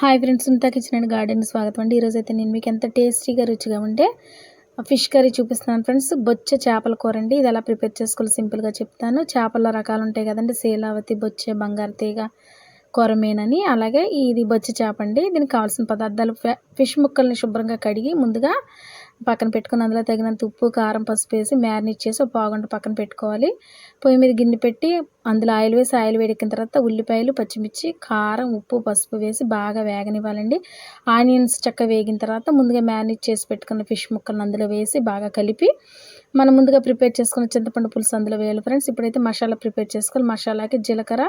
Hi friends ఇంత kitchen garden స్వాగతం అండి. ఈరోజు అయితే నేను మీకు ఎంత టేస్టీగా రుచిగా ఉంటే ఫిష్ కర్రీ చూపిస్తున్నాను ఫ్రెండ్స్ బొచ్చ చేపల కూర అండి. ఇది ఎలా ప్రిపేర్ చేసుకోవాలి సింపుల్గా చెప్తాను. చేపల రకాలు ఉంటాయి కదండి. శీలావతి బొచ్చే బంగారు తీగ కొరమేనని అలాగే ఇది బొచ్చి చేప అండి. దీనికి కావాల్సిన పదార్థాలు ఫిష్ ముక్కల్ని శుభ్రంగా కడిగి ముందుగా పక్కన పెట్టుకుని అందులో తగినంత ఉప్పు కారం పసుపు వేసి మ్యారినేట్ చేసి ఒక పావుగంట పక్కన పెట్టుకోవాలి. పొయ్యి మీద గిన్నె పెట్టి అందులో ఆయిల్ వేసి ఆయిల్ వేడెక్కిన తర్వాత ఉల్లిపాయలు పచ్చిమిర్చి కారం ఉప్పు పసుపు వేసి బాగా వేగనివ్వాలండి. ఆనియన్స్ చక్క వేగిన తర్వాత ముందుగా మ్యారినేట్ చేసి పెట్టుకున్న ఫిష్ ముక్కలను అందులో వేసి బాగా కలిపి మనం ముందుగా ప్రిపేర్ చేసుకున్న చింతపండు పులుసు అందులో వేయాలి ఫ్రెండ్స్. ఇప్పుడైతే మసాలా ప్రిపేర్ చేసుకోవాలి. మసాలాకి జీలకర్ర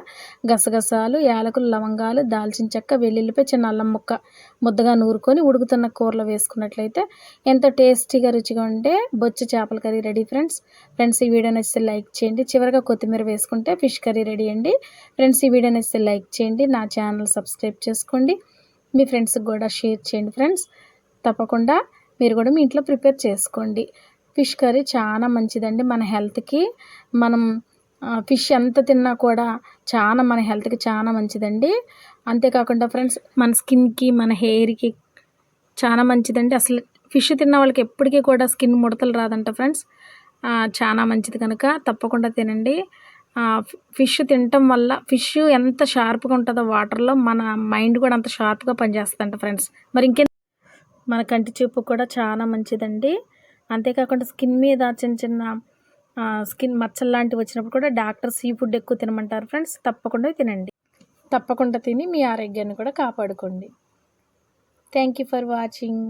గసగసాలు యాలకులు లవంగాలు దాల్చిన చెక్క వెల్లుల్లిపై చిన్న అల్లం ముక్క ముద్దగా నూరుకొని ఉడుకుతున్న కూరలో వేసుకున్నట్లయితే ఎంత టేస్టీగా రుచిగా ఉంటే బొచ్చు చేపల కర్రీ రెడీ ఫ్రెండ్స్. ఫ్రెండ్స్ ఈ వీడియో నచ్చితే లైక్ చేయండి. చివరిగా కొత్తిమీర వేసుకుంటే ఫిష్ కర్రీ రెడీ అండి. ఫ్రెండ్స్ ఈ వీడియో నచ్చితే లైక్ చేయండి. నా ఛానల్ సబ్స్క్రైబ్ చేసుకోండి. మీ ఫ్రెండ్స్కి కూడా షేర్ చేయండి ఫ్రెండ్స్. తప్పకుండా మీరు కూడా మీ ఇంట్లో ప్రిపేర్ చేసుకోండి. ఫిష్ కర్రీ చాలా మంచిదండి మన హెల్త్కి. మనం ఫిష్ ఎంత తిన్నా కూడా చాలా మన హెల్త్కి చాలా మంచిదండి. అంతేకాకుండా ఫ్రెండ్స్ మన స్కిన్కి మన హెయిర్కి చాలా మంచిదండి. అసలు ఫిష్ తిన్న వాళ్ళకి ఎప్పటికీ కూడా స్కిన్ ముడతలు రాదంట ఫ్రెండ్స్. చాలా మంచిది కనుక తప్పకుండా తినండి. ఫిష్ తినటం వల్ల ఫిష్ ఎంత షార్ప్గా ఉంటుందో వాటర్లో మన మైండ్ కూడా అంత షార్ప్గా పనిచేస్తుందంట ఫ్రెండ్స్. మరి ఇంకే? మన కంటి చూపు కూడా చాలా మంచిదండి. అంతేకాకుండా స్కిన్ మీద చిన్న చిన్న స్కిన్ మచ్చలు లాంటివి వచ్చినప్పుడు కూడా డాక్టర్ సీ ఫుడ్ ఎక్కువ తినమంటారు ఫ్రెండ్స్. తప్పకుండా తినండి. తప్పకుండా తిని మీ ఆరోగ్యాన్ని కూడా కాపాడుకోండి. Thank you for watching